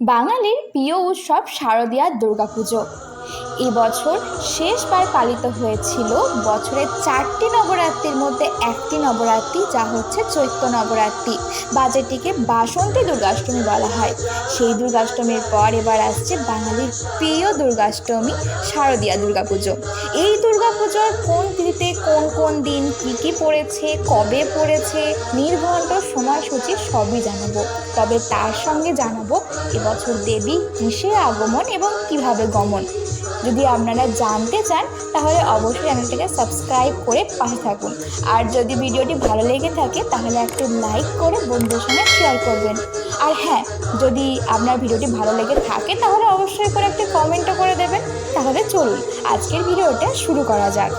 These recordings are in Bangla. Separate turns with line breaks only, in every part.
বাঙালির প্রিয় উৎসব শারদীয়ার দুর্গাপুজো। এবছর শেষবার পালিত হয়েছিল বছরের চারটি নবরাত্রির মধ্যে একটি নবরাত্রি, যা হচ্ছে চৈত্র নবরাত্রি। বা যেটিকে বাসন্তী দুর্গাষ্টমী বলা হয়। সেই দুর্গাষ্টমীর পর এবার আসছে বাঙালির প্রিয় দুর্গাষ্টমী, শারদীয়া দুর্গাপুজো। এই দুর্গাপুজোর কোন তিথিতে, কোন কোন দিন, কী কী পড়েছে, কবে পড়েছে, নির্ঘণ্ট সময়সূচি সবই জানাব। তবে তার সঙ্গে জানাব এবছর দেবী কিসে আগমন এবং কীভাবে গমন। যদি আপনারা জানতে চান, তাহলে অবশ্যই চ্যানেলটাকে সাবস্ক্রাইব করে পাশে থাকুন। আর যদি ভিডিওটি ভালো লেগে থাকে, তাহলে একটু লাইক করে বন্ধুদের সঙ্গে শেয়ার করবেন। আর হ্যাঁ যদি আপনার ভিডিওটি ভালো লেগে থাকে, তাহলে অবশ্যই করে একটি কমেন্টও করে দেবেন। তাহলে চলুন, আজকের ভিডিওটা শুরু করা যাক।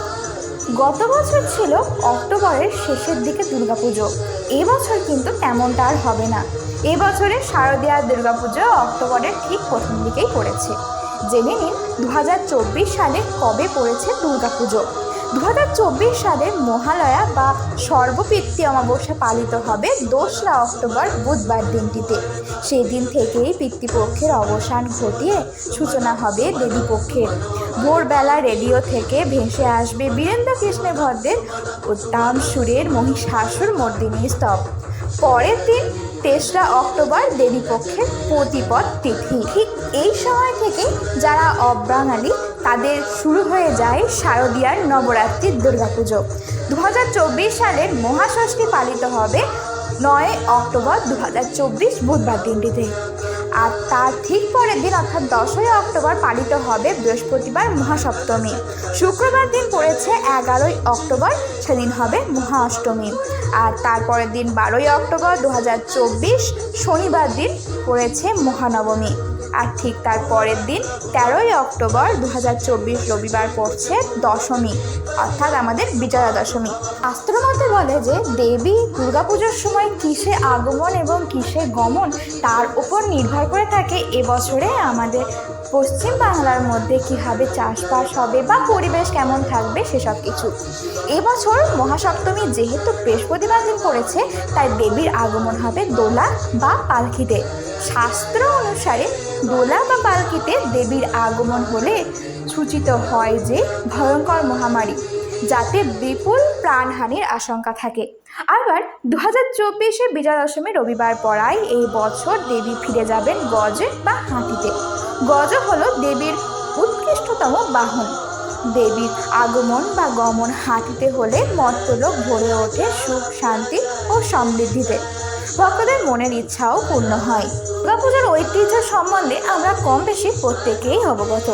গত বছর ছিল অক্টোবরের শেষের দিকে দুর্গাপুজো। এবছর কিন্তু তেমনটা আর হবে না। এবছরে শারদীয়া দুর্গাপুজো অক্টোবরের ঠিক প্রথম দিকেই পড়েছে। জেনে নিন দু হাজার চব্বিশ সালে কবে পড়েছে দুর্গাপুজো। দু সালের মহালয়া বা সর্বপিতৃ অমাবস্যা পালিত হবে দোসরা অক্টোবর বুধবার দিনটিতে। সেই দিন থেকেই পিতৃপক্ষের অবসান ঘটিয়ে সূচনা হবে দেবীপক্ষের। ভোরবেলা রেডিও থেকে ভেসে আসবে বীরেন্দ্র কৃষ্ণ ভদ্রের উত্তাম সুরের মহিষাসুর মর্দিনী স্তব পরের দিন তেসরা অক্টোবর দেবীপক্ষের প্রতিপদ তিথি। ঠিক এই সময় থেকে যারা অবাঙালি তাদের শুরু হয়ে যায় শারদীয়ার নবরাত্রির দুর্গাপুজো। দু হাজার চব্বিশ সালের মহাষষ্ঠী পালিত হবে নয় অক্টোবর দু হাজার চব্বিশ বুধবার দিনটিতে। আর তার ঠিক পরের দিন, অর্থাৎ দশই অক্টোবর, পালিত হবে বৃহস্পতিবার মহাসপ্তমী। শুক্রবার দিন পড়েছে এগারোই অক্টোবর, সেদিন হবে মহা অষ্টমী আর তারপরের দিন বারোই অক্টোবর দু হাজার চব্বিশ শনিবার দিন পড়েছে মহানবমী। আর ঠিক তার পরের দিন তেরোই অক্টোবর দু হাজার চব্বিশ রবিবার পড়ছে দশমী, অর্থাৎ আমাদের বিজয়া দশমী। শাস্ত্রমতে বলে যে, দেবী দুর্গাপুজোর সময় কিসে আগমন এবং কিসে গমন তার উপর নির্ভর করে থাকে এবছরে আমাদের পশ্চিম বাংলার মধ্যে কীভাবে চাষবাস হবে বা পরিবেশ কেমন থাকবে সেসব কিছু। এবছর মহাসপ্তমী যেহেতু বৃহস্পতিবার দিন পড়েছে, তাই দেবীর আগমন হবে দোলা বা পালকিতে শাস্ত্র অনুসারে দোলা বা পালকিতে দেবীর আগমন হলে সূচিত হয় যে ভয়ঙ্কর মহামারী, যাতে বিপুল প্রাণহানির আশঙ্কা থাকে। আবার দু হাজার চব্বিশে বিজয়া দশমী রবিবার পড়ায় এই বছর দেবী ফিরে যাবেন গজে বা হাতিতে। গজ হলো দেবীর উৎকৃষ্টতম বাহন। দেবীর আগমন বা গমন হাতিতে হলে মর্তলোক ভরে ওঠে সুখ, শান্তি ও সমৃদ্ধিতে। ভক্তদের মনের ইচ্ছাও পূর্ণ হয়। দুর্গাপুজোর ঐতিহ্য সম্বন্ধে আমরা কম বেশি প্রত্যেকেই অবগত।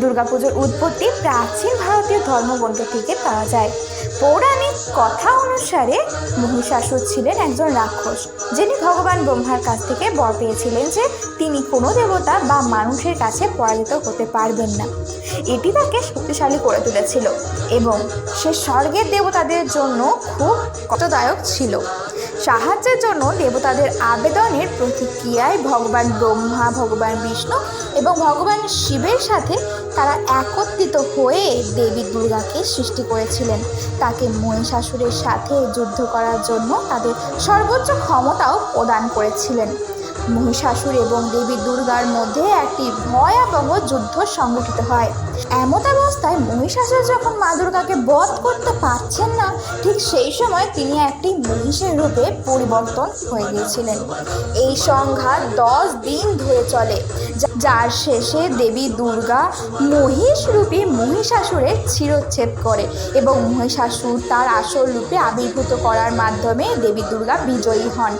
দুর্গাপুজোর উৎপত্তি প্রাচীন ভারতীয় ধর্মগ্রন্থ থেকে পাওয়া যায়। পৌরাণিক কথা অনুসারে মহিষাসুর ছিলেন একজন রাক্ষস, যিনি ভগবান ব্রহ্মার কাছ থেকে বর পেয়েছিলেন যে তিনি কোনো দেবতা বা মানুষের কাছে পরাজিত হতে পারবেন না। এটি তাকে শক্তিশালী করে তুলেছিল এবং সে স্বর্গের দেবতাদের জন্য খুব কষ্টদায়ক ছিল। সাহায্যের জন্য দেবতাদের আবেদনের প্রতিক্রিয়ায় ভগবান ব্রহ্মা, ভগবান বিষ্ণু এবং ভগবান শিবের সাথে তারা একত্রিত হয়ে দেবী দুর্গাকে সৃষ্টি করেছিলেন। তাকে মহিষাসুরের সাথে যুদ্ধ করার জন্য তাদের সর্বোচ্চ ক্ষমতাও প্রদান করেছিলেন। মহিষাসুর এবং দেবী দুর্গার মধ্যে একটি ভয়াবহ যুদ্ধ সংগঠিত হয়। এমত অবস্থায় মহিষাসুর যখন মা দুর্গাকে বধ করতে পারছেন না, ঠিক সেই সময় তিনি একটি মহিষের রূপে পরিবর্তন হয়ে গিয়েছিলেন। এই সংঘাত দশ দিন ধরে চলে। যার শেষে দেবী দুর্গা মহিষ রূপী মহিষাসুরের শিরোচ্ছেদ করে এবং মহিষাসুর তার আসল রূপে আবির্ভূত করার মাধ্যমে দেবী দুর্গা বিজয়ী হন।